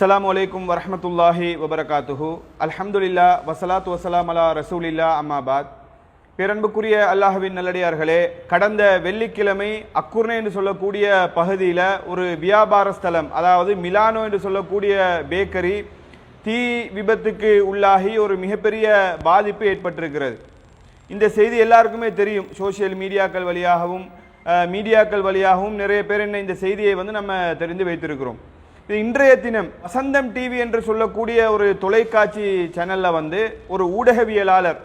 அஸ்லாம் வலைக்கும் வரஹ்மத்துல்லாஹி வபரகாத்துஹு அல்ஹம்துலில்லா வசலாத்து வசலாம் அலா ரசூலில்லா அம்மாபாத் பேரன்புக்குரிய அல்லாஹுவின் நல்லடியார்களே கடந்த வெள்ளிக்கிழமை அக்குர்னே என்று சொல்லக்கூடிய பகுதியில் ஒரு வியாபார ஸ்தலம் அதாவது மிலானோ என்று சொல்லக்கூடிய பேக்கரி தீ விபத்துக்கு உள்ளாகி ஒரு மிகப்பெரிய பாதிப்பு ஏற்பட்டிருக்கிறது. இந்த செய்தி எல்லாருக்குமே தெரியும். சோஷியல் மீடியாக்கள் வழியாகவும் மீடியாக்கள் வழியாகவும் நிறைய பேர் என்ன இந்த செய்தியை வந்து நம்ம தெரிந்து வைத்திருக்கிறோம். இன்றைய தினம் வசந்தம் டிவி என்று சொல்லக்கூடிய ஒரு தொலைக்காட்சி சேனலில் வந்து ஒரு ஊடகவியலாளர்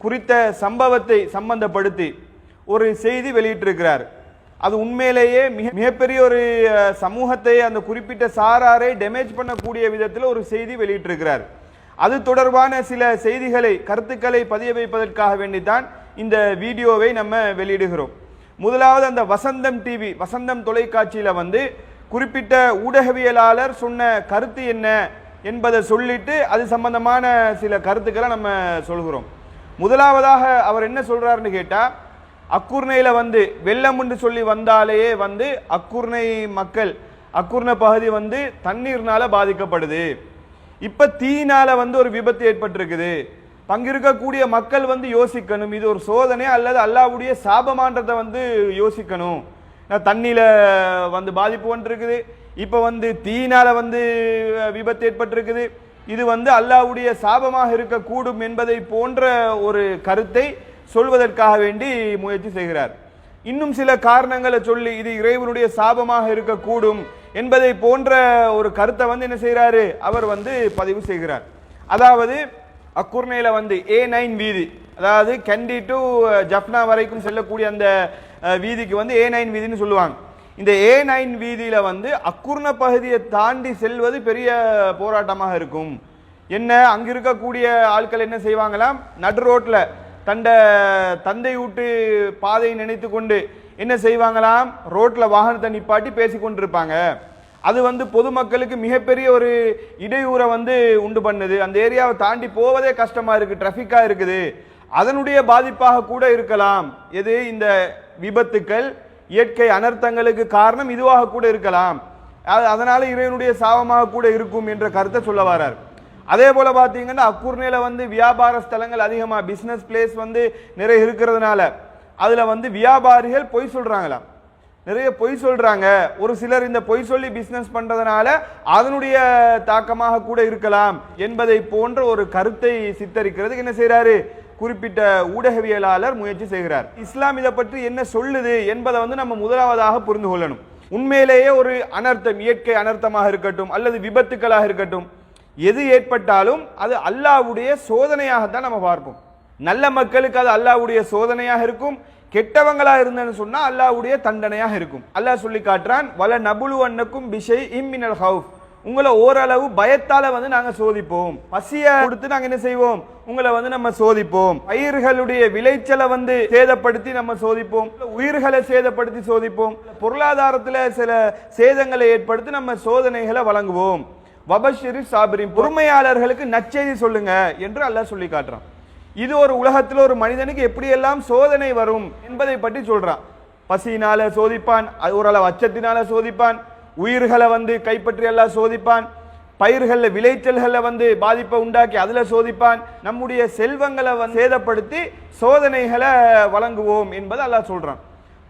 குறித்த சம்பவத்தை சம்பந்தப்படுத்தி ஒரு செய்தி வெளியிட்டிருக்கிறார். அது உண்மையிலேயே மிக மிகப்பெரிய ஒரு சமூகத்தை அந்த குறிப்பிட்ட சாராரை டேமேஜ் பண்ணக்கூடிய விதத்தில் ஒரு செய்தி வெளியிட்டிருக்கிறார். அது தொடர்பான சில செய்திகளை கருத்துக்களை பதிய வைப்பதற்காக வேண்டித்தான் இந்த வீடியோவை நம்ம வெளியிடுகிறோம். முதலாவது அந்த வசந்தம் டிவி வசந்தம் தொலைக்காட்சியில் வந்து குறிப்பிட்ட ஊடகவியலாளர் சொன்ன கருத்து என்ன என்பதை சொல்லிட்டு அது சம்பந்தமான சில கருத்துக்களை நம்ம சொல்கிறோம். முதலாவதாக அவர் என்ன சொல்கிறாருன்னு கேட்டால் அக்குர்ணையில் வந்து வெள்ளம் என்று சொல்லி வந்தாலேயே வந்து அக்குர்ணை மக்கள் அக்குர்ண பகுதி வந்து தண்ணீர்னால் பாதிக்கப்படுது. இப்போ தீயினால் வந்து ஒரு விபத்து ஏற்பட்டிருக்குது. பங்கிருக்கக்கூடிய மக்கள் வந்து யோசிக்கணும். இது ஒரு சோதனை அல்லது அல்லாவுடைய சாபமான்றதை வந்து யோசிக்கணும். தண்ணியில் வந்து பாதிப்பு வந்துருக்குது. இப்போ வந்து தீயினால் வந்து விபத்து ஏற்பட்டிருக்குது. இது வந்து அல்லாவுடைய சாபமாக இருக்கக்கூடும் என்பதை போன்ற ஒரு கருத்தை சொல்வதற்காக வேண்டி முயற்சி செய்கிறார். இன்னும் சில காரணங்களை சொல்லி இது இறைவனுடைய சாபமாக இருக்கக்கூடும் என்பதை போன்ற ஒரு கருத்தை வந்து என்ன செய்கிறாரு? அவர் வந்து பதிவு செய்கிறார். அதாவது அக்குர்னையில் வந்து ஏ நைன் வீதி அதாவது கண்டி டு ஜப்னா வரைக்கும் செல்லக்கூடிய அந்த வீதிக்கு வந்து ஏ நைன் வீதின்னு சொல்லுவாங்க. இந்த ஏ நைன் வீதியில் வந்து அக்குர்ண பகுதியை தாண்டி செல்வது பெரிய போராட்டமாக இருக்கும். என்ன அங்கே இருக்கக்கூடிய ஆட்கள் என்ன செய்வாங்களாம் நடு ரோட்டில் தண்ட தந்தை வீட்டு பாதையை நினைத்து கொண்டு என்ன செய்வாங்களாம் ரோட்டில் வாகனத்தை நிப்பாட்டி பேசி கொண்டிருப்பாங்க. அது வந்து பொதுமக்களுக்கு மிகப்பெரிய ஒரு இடையூறை வந்து உண்டு பண்ணுது. அந்த ஏரியாவை தாண்டி போவதே கஷ்டமாக இருக்குது ட்ராஃபிக்காக இருக்குது. அதனுடைய பாதிப்பாக கூட இருக்கலாம். எது? இந்த விபத்துக்கள் இயற்கை அனர்த்தங்களுக்கு காரணம் இதுவாக கூட இருக்கலாம். அது- அதனால இறைவனுடைய சாபமாக கூட இருக்கும் என்ற கருத்தை சொல்ல வரார். அதே போல பார்த்தீங்கன்னா அக்குர்னையில் வந்து வியாபார ஸ்தலங்கள் அதிகமாக பிஸ்னஸ் பிளேஸ் வந்து நிறைய இருக்கிறதுனால அதில் வந்து வியாபாரிகள் பொய் சொல்கிறாங்களாம் நிறைய பொய் சொல்கிறாங்க ஒரு சிலர் இந்த பொய் சொல்லி பிஸ்னஸ் பண்ணுறதுனால அதனுடைய தாக்கமாக கூட இருக்கலாம் என்பதை போன்ற ஒரு கருத்தை சித்தரிக்கிறதுக்கு என்ன செய்கிறாரு குறிப்பிட்ட ஊடகவியலாளர் முயற்சி செய்கிறார். இஸ்லாம் இதை பற்றி என்ன சொல்லுது என்பதை வந்து நம்ம முதலாவதாக புரிந்து கொள்ளணும். உண்மையிலேயே ஒரு அனர்த்தம் இயற்கை அனர்த்தமாக இருக்கட்டும் அல்லது விபத்துக்களாக இருக்கட்டும் எது ஏற்பட்டாலும் அது அல்லாஹ்வுடைய சோதனையாகத்தான் நம்ம பார்ப்போம். நல்ல மக்களுக்கு அது அல்லாஹ்வுடைய சோதனையாக இருக்கும் கெட்டவங்களாக இருந்தேன்னு சொன்னால் அல்லாஹ்வுடைய தண்டனையாக இருக்கும். அல்லாஹ் சொல்லி காட்டுறான் வல நபுலு அன்னக்கும் பிஷை இம்மினல் ஹவுஃப். உங்களை ஓரளவு பயத்தால வந்து நாங்க சோதிப்போம். பசிய கொடுத்து நாங்க என்ன செய்வோம்? உங்களை வந்து நம்ம சோதிப்போம். பயிர்களுடைய விளைச்சலை வந்து சேதப்படுத்தி நம்ம சோதிப்போம். உயிர்களை சேதப்படுத்தி சோதிப்போம். பொருளாதாரத்துல சில சேதங்களை ஏற்படுத்தி நம்ம சோதனைகளை வழங்குவோம். வபஷிரி சாபிரின் பொறுமையாளர்களுக்கு நச்செய்தி சொல்லுங்க என்று அல்லாஹ் சொல்லி காட்டுறான். இது ஒரு உலகத்தில் ஒரு மனிதனுக்கு எப்படியெல்லாம் சோதனை வரும் என்பதை பற்றி சொல்றான். பசியினால சோதிப்பான் அது ஓரளவு அச்சத்தினால சோதிப்பான் உயிர்களை வந்து கைப்பற்றி எல்லாம் சோதிப்பான். பயிர்களில் விளைச்சல்களில் வந்து பாதிப்பை உண்டாக்கி அதில் சோதிப்பான். நம்முடைய செல்வங்களை வந்து சேதப்படுத்தி சோதனைகளை வழங்குவோம் என்பதை அல்லாஹ் சொல்கிறான்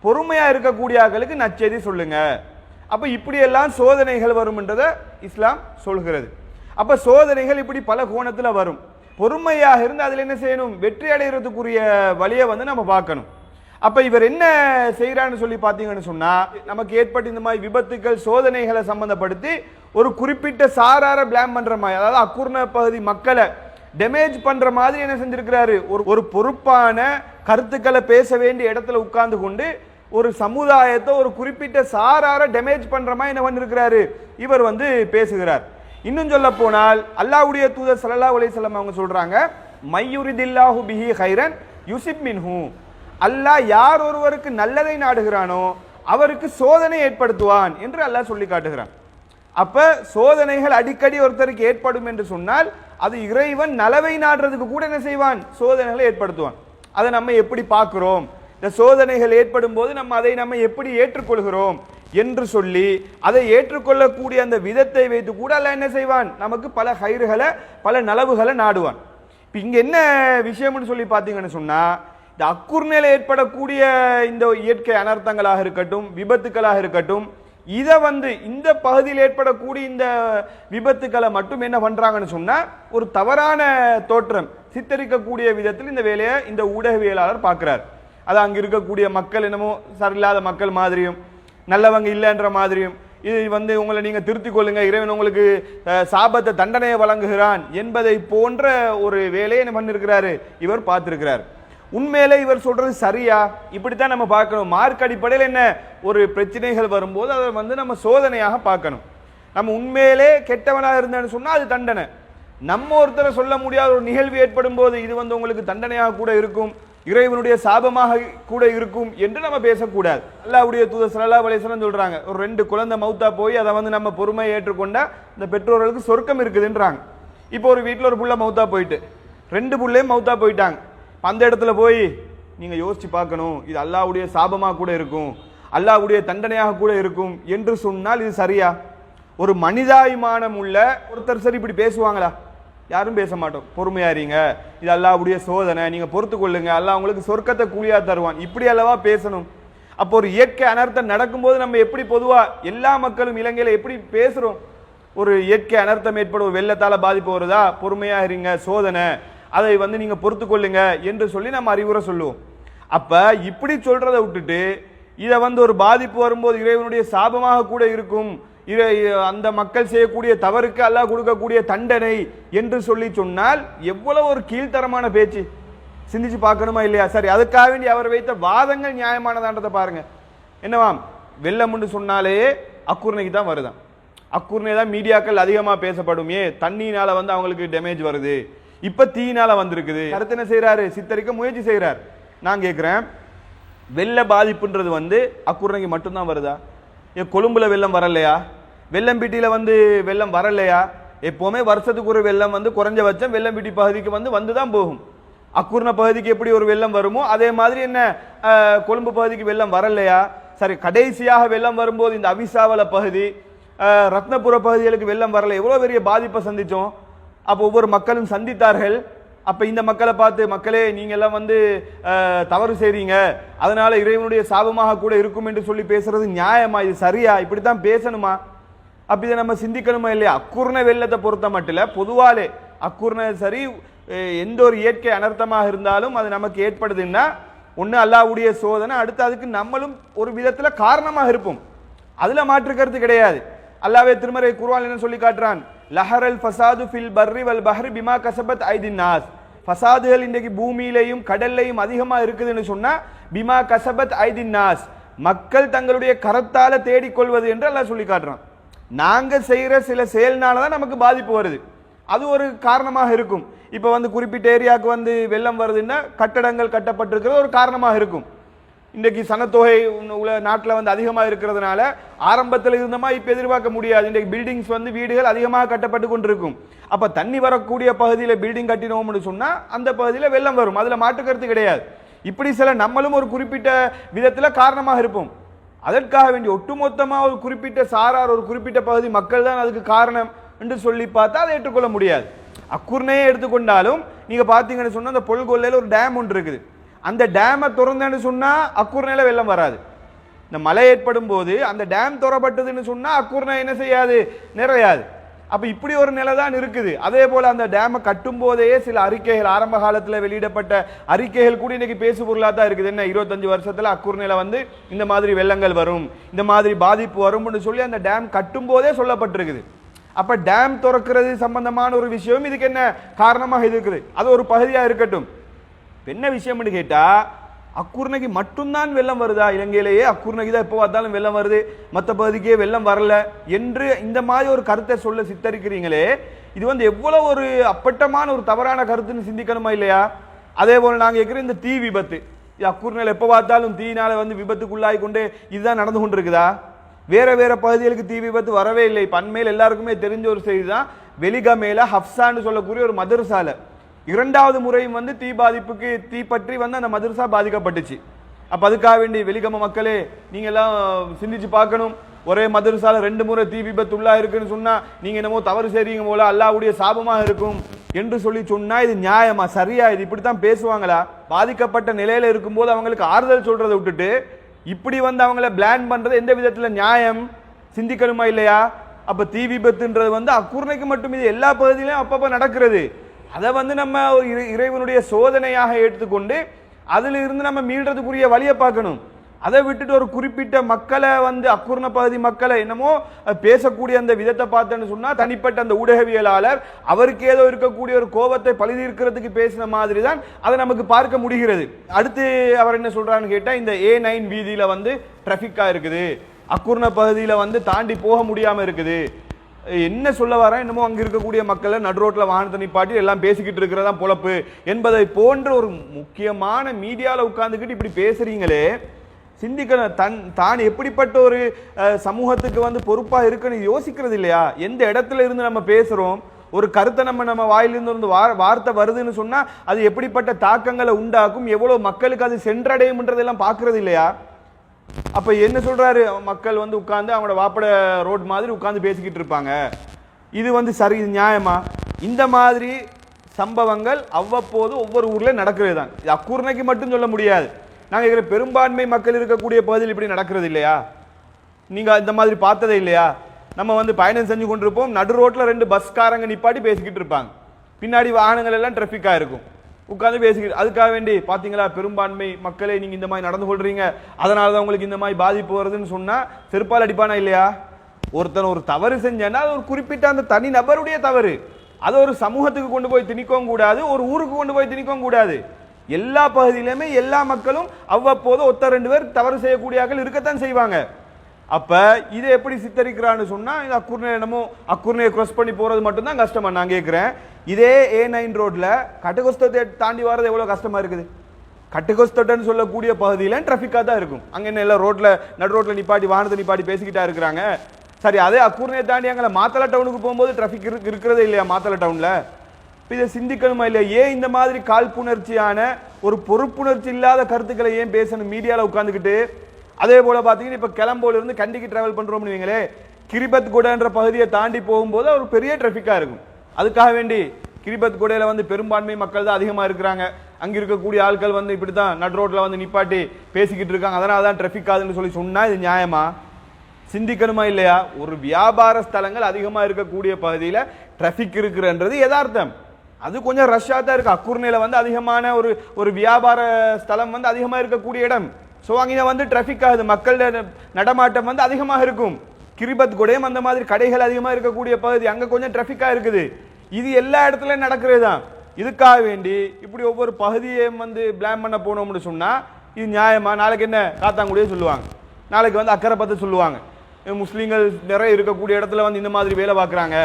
பொறுமையாக இருக்கக்கூடிய நச்செய்தி சொல்லுங்க. அப்போ இப்படியெல்லாம் சோதனைகள் வரும்ன்றத இஸ்லாம் சொல்கிறது. அப்போ சோதனைகள் இப்படி பல கோணத்தில் வரும். பொறுமையாக இருந்து அதில் என்ன செய்யணும்? வெற்றி அடைகிறதுக்குரிய வழியை வந்து நம்ம பார்க்கணும். அப்போ இவர் என்ன செய்கிறான்னு சொல்லி பார்த்தீங்கன்னு சொன்னால் நமக்கு ஏற்பட்ட இந்த மாதிரி விபத்துக்கள் சோதனைகளை சம்மந்தப்படுத்தி ஒரு குறிப்பிட்ட சாரார பிளாம் பண்ணுற மாதிரி அதாவது அக்குர்ண பகுதி மக்களை டேமேஜ் பண்ணுற மாதிரி என்ன செஞ்சுருக்கிறாரு? ஒரு ஒரு பொறுப்பான கருத்துக்களை பேச வேண்டிய இடத்துல உட்கார்ந்து கொண்டு ஒரு சமுதாயத்தை ஒரு குறிப்பிட்ட சாரார டேமேஜ் பண்ணுற மாதிரி என்ன பண்ணிருக்கிறாரு? இவர் வந்து பேசுகிறார். இன்னும் சொல்ல போனால் அல்லாவுடைய தூதர் சல்லா உலேசல்லம் அவங்க சொல்கிறாங்க மையுரிதில்லாஹு பிஹி ஹைரன் யுசிப் மின்ஹு. அல்லாஹ் யார் ஒருவருக்கு நல்லதை நாடுகிறானோ அவருக்கு சோதனை ஏற்படுத்துவான் என்று அல்லாஹ் சொல்லி காட்டுகிறான். அப்ப சோதனைகள் அடிக்கடி ஒருத்தருக்கு ஏற்படும் என்று சொன்னால் அது இறைவன் நலவை நாடுறதுக்கு கூட என்ன செய்வான்? சோதனைகளை ஏற்படுத்துவான். அதை நம்ம எப்படி பார்க்கிறோம்? இந்த சோதனைகள் ஏற்படும் போது நம்ம அதை நம்ம எப்படி ஏற்றுக்கொள்கிறோம் என்று சொல்லி அதை ஏற்றுக்கொள்ளக்கூடிய அந்த விதத்தை வைத்து கூட அல்ல என்ன செய்வான்? நமக்கு பல கயிறுகளை பல நலவுகளை நாடுவான். இப்போ இங்கே என்ன விஷயம்னு சொல்லி பார்த்தீங்கன்னு சொன்னால் இந்த அக்குர்நிலை ஏற்படக்கூடிய இந்த இயற்கை அனர்த்தங்களாக இருக்கட்டும் விபத்துக்களாக இருக்கட்டும் இதை வந்து இந்த பகுதியில் ஏற்படக்கூடிய இந்த விபத்துக்களை மட்டும் என்ன பண்ணுறாங்கன்னு சொன்னால் ஒரு தவறான தோற்றம் சித்தரிக்கக்கூடிய விதத்தில் இந்த வேலையை இந்த ஊடகவியலாளர் பார்க்குறார். அது அங்கே இருக்கக்கூடிய மக்கள் என்னமோ சரியில்லாத மக்கள் மாதிரியும் நல்லவங்க இல்லைன்ற மாதிரியும் இது வந்து உங்களை நீங்கள் திருத்திக் கொள்ளுங்க இறைவன் உங்களுக்கு சாபத்தை தண்டனையை வழங்குகிறான் என்பதை போன்ற ஒரு வேலையை என்ன பண்ணிருக்கிறாரு இவர் பார்த்துருக்கிறார். உண்மையிலே இவர் சொல்றது சரியா? இப்படித்தான் நம்ம பார்க்கணும். மார்க் அடிப்படையில் என்ன? ஒரு பிரச்சனைகள் வரும்போது அதை வந்து நம்ம சோதனையாக பார்க்கணும். நம்ம உண்மையிலே கெட்டவனாக இருந்தேன்னு சொன்னால் அது தண்டனை. நம்ம ஒருத்தரை சொல்ல முடியாத ஒரு நிகழ்வு ஏற்படும் போது இது வந்து உங்களுக்கு தண்டனையாக கூட இருக்கும். இறைவனுடைய சாபமாக கூட இருக்கும் என்று நம்ம பேசக்கூடாது. அல்லாவுடைய தூத சலல்லா அலைஹி சொல்கிறாங்க சொல்றாங்க ஒரு ரெண்டு குழந்தை மௌத்தா போய் அதை வந்து நம்ம பொறுமையை ஏற்றுக்கொண்டா இந்த பெற்றோர்களுக்கு சொர்க்கம் இருக்குதுன்றாங்க. இப்போ ஒரு வீட்டில் ஒரு புள்ள மௌத்தா போயிட்டு ரெண்டு புள்ளையும் மௌத்தா போயிட்டாங்க. அந்த இடத்துல போய் நீங்கள் யோசித்து பார்க்கணும். இது அல்லாவுடைய சாபமாக கூட இருக்கும். அல்லாவுடைய தண்டனையாக கூட இருக்கும் என்று சொன்னால் இது சரியா? ஒரு மனிதாபிமானம் உள்ள ஒருத்தர் சரி இப்படி பேசுவாங்களா? யாரும் பேச மாட்டோம். பொறுமையா இருங்க. இது அல்லாவுடைய சோதனை. நீங்கள் பொறுத்து கொள்ளுங்க. அல்லா உங்களுக்கு சொர்க்கத்தை கூலியாக தருவான். இப்படி அல்லவா பேசணும்? அப்போ ஒரு இயற்கை அனர்த்தம் நடக்கும்போது நம்ம எப்படி பொதுவாக எல்லா மக்களும் இலங்கையில் எப்படி பேசுகிறோம் ஒரு இயற்கை அனர்த்தம் ஏற்படும் ஒரு பாதிப்பு வருதா? பொறுமையாக இருங்க. சோதனை. அதை வந்து நீங்க பொறுத்து கொள்ளுங்க என்று சொல்லி நம்ம அறிவுரை சொல்லுவோம். அப்ப இப்படி சொல்கிறத விட்டுட்டு இதை வந்து ஒரு பாதிப்பு வரும்போது இறைவனுடைய சாபமாக கூட இருக்கும். அந்த மக்கள் செய்யக்கூடிய தவறுக்கு அல்லாஹ் கொடுக்கக்கூடிய தண்டனை என்று சொல்லி சொன்னால் எவ்வளவு ஒரு கீழ்த்தரமான பேச்சு. சிந்திச்சு பார்க்கணுமா இல்லையா? சரி அதுக்காக வேண்டி அவர் வைத்த வாதங்கள் நியாயமானதான்றதை பாருங்க. என்னவாம்? வெள்ளம்னு சொன்னாலே அக்குர்ணைக்கு தான் வருதான். அக்குர்ணை தான் மீடியாக்கள் அதிகமாக பேசப்படும் ஏ தண்ணினால வந்து அவங்களுக்கு டேமேஜ் வருது. இப்ப தீயினால வந்திருக்குது. அடுத்து என்ன செய்யறாரு சித்தரிக்க முயற்சி செய்கிறார் நான் கேட்குறேன் வெள்ள பாதிப்புன்றது வந்து அக்குர்ணைக்கு மட்டும்தான் வருதா? ஏன் கொழும்புல வெள்ளம் வரலையா? வெள்ளம்பிட்டியில வந்து வெள்ளம் வரலையா? எப்போவுமே வருஷத்துக்கு ஒரு வெள்ளம் வந்து குறைஞ்சபட்சம் வெள்ளம்பிட்டி பகுதிக்கு வந்து வந்து தான் போகும். அக்குர்ண பகுதிக்கு எப்படி ஒரு வெள்ளம் வருமோ அதே மாதிரி என்ன கொழும்பு பகுதிக்கு வெள்ளம் வரலையா? சரி கடைசியாக வெள்ளம் வரும்போது இந்த அவிசாவல பகுதி ரத்னபுர பகுதிகளுக்கு வெள்ளம் வரல. எவ்வளோ பெரிய பாதிப்பை சந்தித்தோம் அப்போ ஒவ்வொரு மக்களும் சந்தித்தார்கள். அப்போ இந்த மக்களை பார்த்து மக்களே நீங்கள்லாம் வந்து தவறு செய்கிறீங்க அதனால் இறைவனுடைய சாபமாக கூட இருக்கும் என்று சொல்லி பேசுறது நியாயமா? இது சரியா? இப்படித்தான் பேசணுமா? அப்போ இதை நம்ம சிந்திக்கணுமா இல்லையா? அக்குர்ண வெள்ளத்தை பொறுத்த மட்டும் இல்லை பொதுவாலே அக்குர்ண சரி எந்த ஒரு இயற்கை அனர்த்தமாக இருந்தாலும் அது நமக்கு ஏற்படுதுன்னா ஒன்று அல்லாஹ்வுடைய சோதனை அடுத்து அதுக்கு நம்மளும் ஒரு விதத்தில் காரணமாக இருப்போம். அதில் மாற்றுக்கிறது கிடையாது. அல்லாஹ்வே திருமறை குருவால் என்ன சொல்லி காட்டுறான்? லஹரல் ஃபசாது ஃபில் பர்ரி வல் பஹ்ரி பிமா கசபத் ஐதின் நாஸ். ஃபசாதுகள் இன்றைக்கு பூமியிலையும் கடல்லையும் அதிகமாக இருக்குதுன்னு சொன்னால் பிமா கசபத் ஐதின் நாஸ். மக்கள் தங்களுடைய கரத்தால் தேடிக்கொள்வது என்று எல்லாம் சொல்லி காட்டுறான் நாங்கள் செய்கிற சில செயல்னால தான் நமக்கு பாதிப்பு வருது. அது ஒரு காரணமாக இருக்கும். இப்போ வந்து குறிப்பிட்ட ஏரியாவுக்கு வந்து வெள்ளம் வருதுன்னா கட்டடங்கள் கட்டப்பட்டிருக்கிறது ஒரு காரணமாக இருக்கும். இன்றைக்கு சனத்தொகை உள்ள- உள்ள நாட்டில் வந்து அதிகமாக இருக்கிறதுனால ஆரம்பத்தில் இருந்தமா இப்போ எதிர்பார்க்க முடியாது. இன்றைக்கு பில்டிங்ஸ் வந்து வீடுகள் அதிகமாக கட்டப்பட்டு கொண்டிருக்கும். அப்போ தண்ணி வரக்கூடிய பகுதியில் பில்டிங் கட்டினோம்னு சொன்னால் அந்த பகுதியில் வெள்ளம் வரும். அதில் மாற்றுக்கருத்து கிடையாது. இப்படி சில நம்மளும் ஒரு குறிப்பிட்ட விதத்தில் காரணமாக இருப்போம். அதற்காக வேண்டிய ஒட்டுமொத்தமாக ஒரு குறிப்பிட்ட சாரார் ஒரு குறிப்பிட்ட பகுதி மக்கள் தான் அதுக்கு காரணம் என்று சொல்லி பார்த்தா அதை ஏற்றுக்கொள்ள முடியாது. அக்குர்னையே எடுத்துக்கொண்டாலும் நீங்கள் பார்த்தீங்கன்னு சொன்னால் அந்த பொல்கொல்லையில் ஒரு டேம் ஒன்று இருக்குது. அந்த டேமை திறந்தேன்னு சொன்னால் அக்குர்ணையில வெள்ளம் வராது. இந்த மழை ஏற்படும் போது அந்த டேம் திறப்பட்டதுன்னு சொன்னால் அக்குர்ணை என்ன செய்யாது? நிறையாது. அப்போ இப்படி ஒரு நிலை தான் இருக்குது. அதே போல் அந்த டேமை கட்டும் போதே சில அறிக்கைகள் ஆரம்ப காலத்தில் வெளியிடப்பட்ட அறிக்கைகள் கூட இன்றைக்கி பேசு பொருளாக தான் இருக்குது. என்ன இருபத்தஞ்சு வருஷத்துல நிலை வந்து இந்த மாதிரி வெள்ளங்கள் வரும் இந்த மாதிரி பாதிப்பு வரும்னு சொல்லி அந்த டேம் கட்டும் போதே சொல்லப்பட்டிருக்குது. அப்போ டேம் திறக்கிறது சம்பந்தமான ஒரு விஷயம் இதுக்கு என்ன காரணமாக இருக்குது? அது ஒரு பகுதியாக இருக்கட்டும். இப்போ என்ன விஷயம்னு கேட்டால் அக்குர்ணைக்கு மட்டும்தான் வெள்ளம் வருதா? இலங்கையிலேயே அக்குர்ணைக்கு தான் எப்போ பார்த்தாலும் வெள்ளம் வருது. மற்ற பகுதிக்கே வெள்ளம் வரல என்று இந்த மாதிரி ஒரு கருத்தை சொல்ல சித்தரிக்கிறீங்களே இது வந்து எவ்வளோ ஒரு அப்பட்டமான ஒரு தவறான கருத்துன்னு சிந்திக்கணுமா இல்லையா? அதே போல் நாங்கள் கேட்குற இந்த தீ விபத்து. இது அக்குர்ணையில் எப்போ பார்த்தாலும் தீனால் வந்து விபத்துக்குள்ளாகி கொண்டு இதுதான் நடந்து கொண்டிருக்குதா? வேற வேற பகுதிகளுக்கு தீ விபத்து வரவே இல்லை. இப்போ அண்மையில் எல்லாருக்குமே தெரிஞ்ச ஒரு செய்தி தான். வெளிகமேல ஹப்சான்னு சொல்லக்கூடிய ஒரு மதுரசாலை. இரண்டாவது முறையும் வந்து தீ பாதிப்புக்கு தீ பற்றி வந்து அந்த மதரசா பாதிக்கப்பட்டுச்சு. அப்போ அதுக்காக வேண்டி வெளிகம மக்களே நீங்க எல்லாம் சிந்திச்சு பார்க்கணும். ஒரே மதரசால ரெண்டு முறை தீ விபத்துள்ளா இருக்குன்னு சொன்னா நீங்க என்னமோ தவறு செய்றீங்க போல அல்லாவுடைய சாபமாக இருக்கும் என்று சொல்லி சொன்னா இது நியாயமா? சரியா? இது இப்படித்தான் பேசுவாங்களா? பாதிக்கப்பட்ட நிலையில இருக்கும்போது அவங்களுக்கு ஆறுதல் சொல்றதை விட்டுட்டு இப்படி வந்து அவங்கள பிளான் பண்றது எந்த விதத்துல நியாயம்? சிந்திக்கணுமா இல்லையா? அப்ப தீ விபத்துன்றது வந்து அக்குர்ணைக்கு மட்டும் இது எல்லா பகுதியிலும் அப்பப்போ நடக்கிறது. அதை வந்து நம்ம ஒரு இறை- இறைவனுடைய சோதனையாக எடுத்துக்கொண்டு அதில் இருந்து நம்ம மீள்றதுக்குரிய வழியை பார்க்கணும். அதை விட்டுட்டு ஒரு குறிப்பிட்ட மக்களை வந்து அக்குர்ண பகுதி மக்களை என்னமோ பேசக்கூடிய அந்த விதத்தை பார்த்தேன்னு சொன்னா தனிப்பட்ட அந்த ஊடகவியலாளர் அவருக்கு ஏதோ இருக்கக்கூடிய ஒரு கோபத்தை பழுதீர்க்கிறதுக்கு பேசின மாதிரி தான் அதை நமக்கு பார்க்க முடிகிறது. அடுத்து அவர் என்ன சொல்கிறான்னு கேட்டா இந்த ஏ நைன் வீதியில வந்து டிராஃபிக்கா இருக்குது. அக்குர்ண பகுதியில வந்து தாண்டி போக முடியாம இருக்குது. என்ன சொல்ல வரேன் என்னமோ அங்கே இருக்கக்கூடிய மக்களை நடு ரோட்ல வாகனத்தை நிப்பாட்டி எல்லாம் பேசிக்கிட்டு இருக்கிறதா பொழப்பு என்பதை போன்ற ஒரு முக்கியமான மீடியாவில் உட்காந்துக்கிட்டு இப்படி பேசுறீங்களே சிந்திக்கணும். தன் தான் எப்படிப்பட்ட ஒரு சமூகத்துக்கு வந்து பொறுப்பாக இருக்குன்னு யோசிக்கிறது இல்லையா? எந்த இடத்துல இருந்து நம்ம பேசுகிறோம் ஒரு கருத்தை நம்ம நம்ம வாயிலிருந்து இருந்து வார் வார்த்தை வருதுன்னு சொன்னால் அது எப்படிப்பட்ட தாக்கங்களை உண்டாக்கும்? எவ்வளோ மக்களுக்கு அது சென்றடையும்ன்றதெல்லாம் பார்க்கறது இல்லையா? அப்போ என்ன சொல்கிறாரு மக்கள் வந்து உட்காந்து அவங்களோட வாப்பட ரோட் மாதிரி உட்காந்து பேசிக்கிட்டு இருப்பாங்க. இது வந்து சரி இது நியாயமா? இந்த மாதிரி சம்பவங்கள் அவ்வப்போது ஒவ்வொரு ஊரில் நடக்கிறது தான் இது அக்கூர்ணைக்கு மட்டும் சொல்ல முடியாது. நாங்கள் இருக்கிற பெரும்பான்மை மக்கள் இருக்கக்கூடிய பகுதியில் இப்படி நடக்கிறது இல்லையா? நீங்கள் இந்த மாதிரி பார்த்ததே இல்லையா? நம்ம வந்து பயணம் செஞ்சு கொண்டிருப்போம். நடு ரோட்டில் ரெண்டு பஸ்காரங்க நிப்பாட்டி பேசிக்கிட்டு இருப்பாங்க. பின்னாடி வாகனங்கள் எல்லாம் ட்ராஃபிக்காக இருக்கும். உட்காந்து பேசிக்கிட்டு அதுக்காக வேண்டி பார்த்தீங்களா பெரும்பான்மை மக்களை நீங்கள் இந்த மாதிரி நடந்து கொள்றீங்க. அதனால தான் உங்களுக்கு இந்த மாதிரி பாதிப்பு வருதுன்னு சொன்னால் செருப்பால் அடிப்பானா இல்லையா? ஒருத்தன் ஒரு தவறு செஞ்சேன்னா அது ஒரு குறிப்பிட்ட அந்த தனி நபருடைய தவறு. அதை ஒரு சமூகத்துக்கு கொண்டு போய் திணிக்கவும் கூடாது ஒரு ஊருக்கு கொண்டு போய் திணிக்கவும் கூடாது. எல்லா பகுதியிலுமே எல்லா மக்களும் அவ்வப்போது ஒத்த ரெண்டு பேர் தவறு செய்யக்கூடியாக்கள் இருக்கத்தான் செய்வாங்க. அப்போ இதை எப்படி சித்தரிக்கிறான்னு சொன்னால் இது அக்குர்ணை என்னமோ அக்குர்ணையை க்ரஸ் பண்ணி போகிறது மட்டும்தான் கஷ்டமாக நான் கேட்குறேன் இதே ஏ நைன் ரோட்டில் கட்டகோஸ்தத்தை தாண்டி வர்றது எவ்வளோ கஷ்டமாக இருக்குது? கட்டுகோஸ்தட்டன்னு சொல்லக்கூடிய பகுதியில் டிராஃபிக்காக தான் இருக்கும். அங்கே என்ன எல்லாம் ரோட்டில் நடு ரோட்டில் நிப்பாட்டி வானத்தை நிப்பாட்டி பேசிக்கிட்டா இருக்கிறாங்க. சரி அதே அக்குர்ணையை தாண்டி அங்கே மாத்தளை டவுனுக்கு போகும்போது டிராஃபிக் இருக்கிறதே இல்லையா மாத்தளை டவுனில் இப்போ இதை சிந்திக்கணுமா இல்லையா? ஏன் இந்த மாதிரி காழ்ப்புணர்ச்சியான ஒரு பொறுப்புணர்ச்சி இல்லாத கருத்துக்களை ஏன் பேசணும்? மீடியாவில் உட்காந்துக்கிட்டு அதே போல் பார்த்தீங்கன்னா இப்போ கிளம்போலேருந்து கண்டிக்கு ட்ராவல் பண்ணுறோம்னு வைங்களே கிரிபத் குடன்ற பகுதியை தாண்டி போகும்போது ஒரு பெரிய ட்ராஃபிக்காக இருக்கும். அதுக்காக வேண்டி கிரிபத் கூடையில் வந்து பெரும்பான்மை மக்கள் தான் அதிகமாக இருக்கிறாங்க. அங்கே இருக்கக்கூடிய ஆட்கள் வந்து இப்படி தான் நட் ரோட்டில் வந்து நிப்பாட்டி பேசிக்கிட்டு இருக்காங்க. அதனால தான் ட்ரெஃபிக் ஆகுதுன்னு சொல்லி சொன்னால் இது நியாயமா? சிந்திக்கணுமா இல்லையா? ஒரு வியாபார ஸ்தலங்கள் அதிகமாக இருக்கக்கூடிய பகுதியில் ட்ராஃபிக் இருக்குன்றது யதார்த்தம். அது கொஞ்சம் ரஷ்ஷாக தான் இருக்குது அக்குர்ணையில வந்து அதிகமான ஒரு ஒரு வியாபார ஸ்தலம் வந்து அதிகமாக இருக்கக்கூடிய இடம். ஸோ அங்கே வந்து டிராஃபிக் ஆகுது. மக்கள் நடமாட்டம் வந்து அதிகமாக இருக்கும். கிரிபத் குடையும் அந்த மாதிரி கடைகள் அதிகமாக இருக்கக்கூடிய பகுதி அங்கே கொஞ்சம் ட்ராஃபிக்காக இருக்குது. இது எல்லா இடத்துலையும் நடக்கிறது தான் இதுக்காக வேண்டி இப்படி ஒவ்வொரு பகுதியையும் வந்து பிளான் பண்ண போனோம்னு சொன்னால் இது நியாயமா? நாளைக்கு என்ன? காத்தாங்குடியே சொல்லுவாங்க. நாளைக்கு வந்து அக்கறை பார்த்து சொல்லுவாங்க. முஸ்லீம்கள் நிறைய இருக்கக்கூடிய இடத்துல வந்து இந்த மாதிரி வேலை பார்க்குறாங்க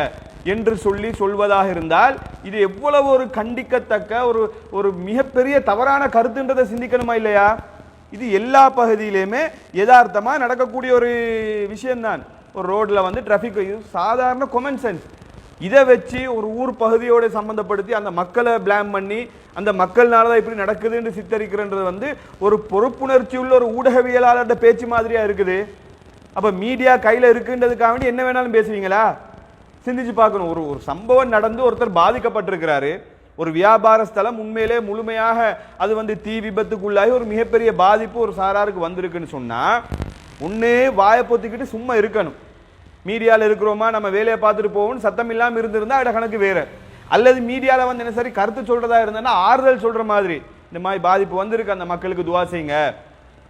என்று சொல்லி சொல்வதாக இருந்தால் இது எவ்வளவு ஒரு கண்டிக்கத்தக்க ஒரு ஒரு மிகப்பெரிய தவறான கருத்துன்றதை சிந்திக்கணுமா இல்லையா? இது எல்லா பகுதியிலையுமே யதார்த்தமாக நடக்கக்கூடிய ஒரு விஷயம்தான். ஒரு ரோட்டில் வந்து டிராஃபிக் சாதாரண கொமன் சென்ஸ் இதை வச்சு ஒரு ஊர் பகுதியோட சம்பந்தப்படுத்தி அந்த மக்களை பிளாம் பண்ணி அந்த மக்கள்னால தான் இப்படி நடக்குதுன்னு சித்தரிக்கிறன்றது வந்து ஒரு பொறுப்புணர்ச்சி உள்ள ஒரு ஊடகவியலாளர்கிட்ட பேச்சு மாதிரியா இருக்குது. அப்போ மீடியா கையில் இருக்குன்றதுக்காக வேண்டி என்ன வேணாலும் பேசுவீங்களா? சிந்திச்சு பார்க்கணும். ஒரு ஒரு சம்பவம் நடந்து ஒருத்தர் பாதிக்கப்பட்டிருக்கிறாரு. ஒரு வியாபார ஸ்தலம் உண்மையிலே முழுமையாக அது வந்து தீ விபத்துக்குள்ளாகி ஒரு மிகப்பெரிய பாதிப்பு ஒரு சாராருக்கு வந்திருக்குன்னு சொன்னால் ஒன்று வாயை பொத்திக்கிட்டு சும்மா இருக்கணும். மீடியாவில் இருக்கிறோமா நம்ம வேலையை பார்த்துட்டு போவோம்னு சத்தம் இல்லாமல் இருந்திருந்தா அட கணக்கு வேறு. அல்லது மீடியாவில் வந்து என்ன சரி கருத்து சொல்கிறதா இருந்தேன்னா ஆறுதல் சொல்கிற மாதிரி. இந்த மாதிரி பாதிப்பு வந்திருக்கு அந்த மக்களுக்கு துவா செய்யுங்க.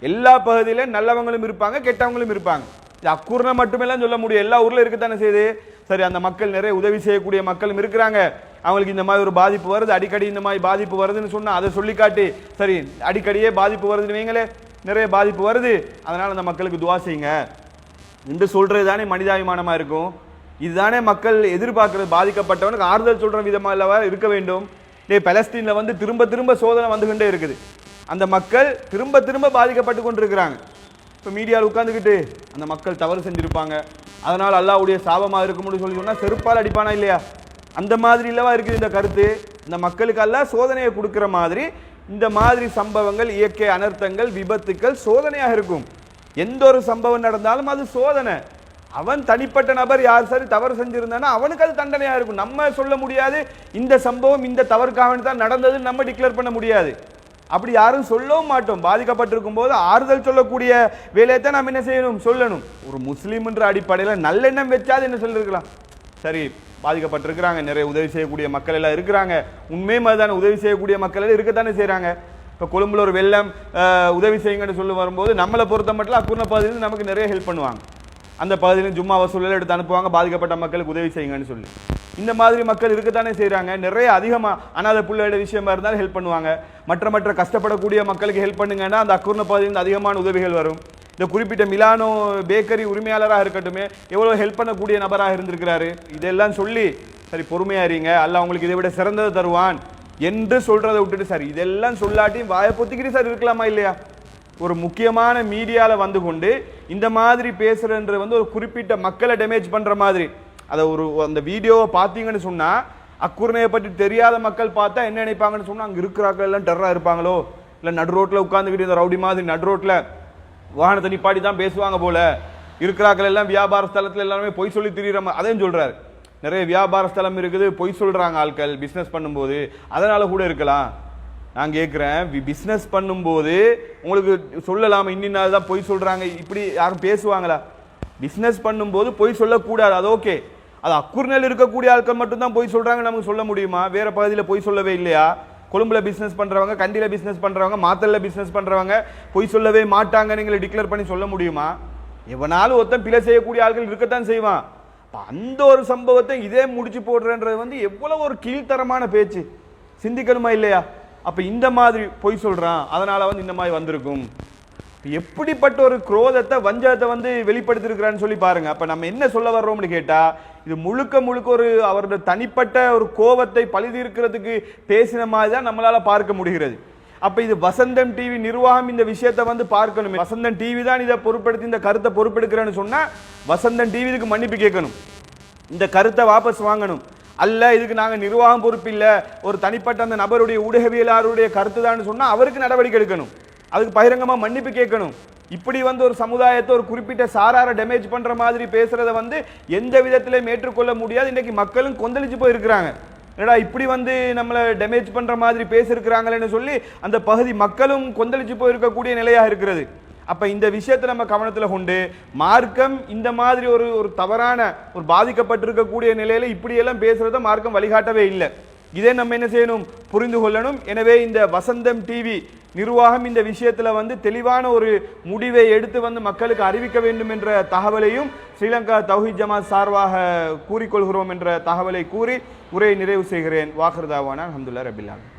எல்லா பகுதியிலும் நல்லவங்களும் இருப்பாங்க கெட்டவங்களும் இருப்பாங்க. இது அக்குர்ணை மட்டுமெல்லாம் சொல்ல முடியும். எல்லா ஊரில் இருக்கத்தானே செய்யுது. சரி அந்த மக்கள் நிறைய உதவி செய்யக்கூடிய மக்களும் இருக்கிறாங்க. அவங்களுக்கு இந்த மாதிரி ஒரு பாதிப்பு வருது அடிக்கடி இந்த மாதிரி பாதிப்பு வருதுன்னு சொன்னால் அதை சொல்லி காட்டி சரி அடிக்கடியே பாதிப்பு வருதுன்னு வைங்களே நிறைய பாதிப்பு வருது. அதனால் அந்த மக்களுக்கு துவா செய்யுங்க. என்று சொல்கிறது தானே மனிதாபிமானமாக இருக்கும். இதுதானே மக்கள் எதிர்பார்க்கறது பாதிக்கப்பட்டவனுக்கு ஆறுதல் சொல்கிற விதமாக அல்லவா இருக்க வேண்டும். டே பலஸ்தீனில் வந்து திரும்ப திரும்ப சோதனை வந்துகிட்டே இருக்குது. அந்த மக்கள் திரும்ப திரும்ப பாதிக்கப்பட்டு கொண்டிருக்கிறாங்க. இப்போ மீடியாவில் உட்காந்துக்கிட்டு அந்த மக்கள் தவறு செஞ்சுருப்பாங்க. அதனால் அல்லாவுடைய சாபமாக இருக்கும்னு சொல்லி சொன்னால் செருப்பால் அடிப்பானா இல்லையா? அந்த மாதிரி இல்லவா இருக்குது இந்த கருத்து. இந்த மக்களுக்கு அல்லாஹ் சோதனையை கொடுக்குற மாதிரி இந்த மாதிரி சம்பவங்கள் இயற்கை அனர்த்தங்கள் விபத்துக்கள் சோதனையாக இருக்கும். எந்த ஒரு சம்பவம் நடந்தாலும் அது சோதனை. அவன் தனிப்பட்ட நபர் யார் சரி தவறு செஞ்சிருந்தானா அவனுக்கு அது தண்டனையாக இருக்கும். நம்ம சொல்ல முடியாது இந்த சம்பவம் இந்த தவறுக்காக தான் நடந்ததுன்னு நம்ம டிக்ளேர் பண்ண முடியாது. அப்படி யாரும் சொல்லவும் மாட்டோம். பாதிக்கப்பட்டிருக்கும் போது ஆறுதல் சொல்லக்கூடிய வேலையை தான் நாம் என்ன செய்யணும்? சொல்லணும். ஒரு முஸ்லீம்ன்ற அடிப்படையில் நல்லெண்ணம் வச்சாது என்ன சொல்லியிருக்கலாம் சரி பாதிக்கப்பட்டிருக்கிறாங்க நிறைய உதவி செய்யக்கூடிய மக்கள் எல்லாம் இருக்கிறாங்க. உண்மையும் மாதிரிதான உதவி செய்யக்கூடிய மக்கள் எல்லாம் இருக்கத்தானே செய்கிறாங்க இப்போ கொழும்புல ஒரு வெள்ளம் உதவி செய்யுங்கன்னு சொல்லி வரும்போது நம்மளை பொறுத்த மட்டும் அக்குர்ண பகுதியில் நமக்கு நிறைய ஹெல்ப் பண்ணுவாங்க. அந்த பகுதியில் ஜும்மா வசூலில் எடுத்து அனுப்புவாங்க பாதிக்கப்பட்ட மக்களுக்கு உதவி செய்யுங்கன்னு சொல்லி. இந்த மாதிரி மக்கள் இருக்கத்தானே செய்கிறாங்க நிறைய அதிகமாக அனாத பிள்ளையோட விஷயமா இருந்தாலும் ஹெல்ப் பண்ணுவாங்க. மற்ற மற்ற கஷ்டப்படக்கூடிய மக்களுக்கு ஹெல்ப் பண்ணுங்கன்னா அந்த அக்குர்ண பகுதியில் அதிகமான உதவிகள் வரும். இந்த குறிப்பிட்ட மிலானோ பேக்கரி உரிமையாளராக இருக்கட்டுமே எவ்வளோ ஹெல்ப் பண்ணக்கூடிய நபராக இருந்திருக்கிறாரு? இதெல்லாம் சொல்லி சரி பொறுமையாக இருங்க. அல்ல அவங்களுக்கு இதை விட சிறந்ததை தருவான். என்று சொல்றதை விட்டுட்டு சார் இதெல்லாம் சொல்லாட்டி வாயை பொத்திக்கிட்டு சார் இருக்கலாமா இல்லையா? ஒரு முக்கியமான மீடியாவில் வந்து கொண்டு இந்த மாதிரி பேசுறன்றது வந்து ஒரு குறிப்பிட்ட மக்களை டேமேஜ் பண்ற மாதிரி. அதை ஒரு அந்த வீடியோவை பார்த்தீங்கன்னு சொன்னா அக்குர்ணையை பற்றி தெரியாத மக்கள் பார்த்தா என்ன நினைப்பாங்கன்னு சொன்னா அங்க இருக்கிறாக்கள் எல்லாம் டெரரா இருப்பாங்களோ? இல்லை நடு ரோட்ல உட்காந்துக்கிட்டு இந்த ரவுடி மாதிரி நடு ரோட்ல வாகனத்தை நிப்பாட்டி தான் பேசுவாங்க போல. இருக்கிறாக்கள் எல்லாம் வியாபார ஸ்தலத்தில் எல்லாமே பொய் சொல்லி திரியிற அதையும் சொல்றாரு. நிறைய வியாபார ஸ்தலம் இருக்குது. பொய் சொல்கிறாங்க ஆட்கள் பிஸ்னஸ் பண்ணும்போது. அதனால் கூட இருக்கலாம். நான் கேட்குறேன் பிஸ்னஸ் பண்ணும்போது உங்களுக்கு சொல்லலாமா? இன்னின் தான் பொய் சொல்கிறாங்க இப்படி யாரும் பேசுவாங்களா? பிஸ்னஸ் பண்ணும்போது பொய் சொல்லக்கூடாது. அது ஓகே அது அக்குர்நெல் இருக்கக்கூடிய ஆட்கள் மட்டும்தான் பொய் சொல்கிறாங்க நமக்கு சொல்ல முடியுமா? வேறு பகுதியில் பொய் சொல்லவே இல்லையா? கொழும்புல பிஸ்னஸ் பண்ணுறவங்க கண்டியில் பிஸ்னஸ் பண்ணுறவங்க மாத்தலில் பிஸ்னஸ் பண்ணுறவங்க பொய் சொல்லவே மாட்டாங்க நீங்கள் டிக்ளேர் பண்ணி சொல்ல முடியுமா? எவனாலும் ஒருத்தன் பிழை செய்யக்கூடிய ஆட்கள் இருக்கத்தான் செய்வான். அந்த ஒரு சம்பவத்தை இதே முடிச்சு போடுறேன்றது வந்து எவ்வளவு ஒரு கீழ்த்தரமான பேச்சு. சிந்திக்கணுமா இல்லையா? அப்ப இந்த மாதிரி பொய் சொல்றான் அதனால வந்து இந்த மாதிரி வந்திருக்கும். எப்படிப்பட்ட ஒரு குரோதத்தை வஞ்சகத்தை வந்து வெளிப்படுத்திருக்கிறான்னு சொல்லி பாருங்க. அப்ப நம்ம என்ன சொல்ல வர்றோம்னு கேட்டா இது முழுக்க முழுக்க ஒரு அவரோட தனிப்பட்ட ஒரு கோபத்தை பழுதிருக்கிறதுக்கு பேசின மாதிரி தான் நம்மளால பார்க்க முடிகிறது. அப்ப இது வசந்தம் டிவி நிர்வாகம் இந்த விஷயத்தை வந்து பார்க்கணும். வசந்தம் டிவி தான் இதை பொறுப்பெடுத்து இந்த கருத்தை பொறுப்பெடுக்கிறேன்னு சொன்னா வசந்தம் டிவி இதுக்கு மன்னிப்பு கேட்கணும். இந்த கருத்தை வாபஸ் வாங்கணும். அல்ல இதுக்கு நாங்கள் நிர்வாகம் பொறுப்பு இல்லை. ஒரு தனிப்பட்ட அந்த நபருடைய ஊடகவியலாளருடைய கருத்து தான் சொன்னால் அவருக்கு நடவடிக்கை எடுக்கணும். அதுக்கு பகிரங்கமாக மன்னிப்பு கேட்கணும். இப்படி வந்து ஒரு சமுதாயத்தை ஒரு குறிப்பிட்ட சாரார டேமேஜ் பண்ணுற மாதிரி பேசுகிறத வந்து எந்த விதத்திலையும் ஏற்றுக்கொள்ள முடியாது. இன்றைக்கு மக்களும் கொந்தளிச்சு போய் இருக்கிறாங்க என்னடா இப்படி வந்து நம்மளை டேமேஜ் பண்ணுற மாதிரி பேசியிருக்கிறாங்களேன்னு சொல்லி அந்த பகுதி மக்களும் கொந்தளிச்சு போயிருக்கக்கூடிய நிலையாக இருக்கிறது. அப்போ இந்த விஷயத்தை நம்ம கவனத்தில் கொண்டு மார்க்கம் இந்த மாதிரி ஒரு ஒரு தவறான ஒரு பாதிக்கப்பட்டிருக்கக்கூடிய நிலையில் இப்படியெல்லாம் பேசுகிறத மார்க்கம் வழிகாட்டவே இல்லை. இதே நம்ம என்ன செய்யணும்? புரிந்து கொள்ளணும். எனவே இந்த வசந்தம் டிவி நிர்வாகம் இந்த விஷயத்தில் வந்து தெளிவான ஒரு முடிவை எடுத்து வந்து மக்களுக்கு அறிவிக்க வேண்டும் என்ற தகவலையும் ஸ்ரீலங்கா தௌஹித் ஜமாத் சார்பாக கூறிக்கொள்கிறோம் என்ற தகவலை கூறி உரையை நிறைவு செய்கிறேன். வாக்குறதாவான அஹமதுல்லா ரபில்லாமி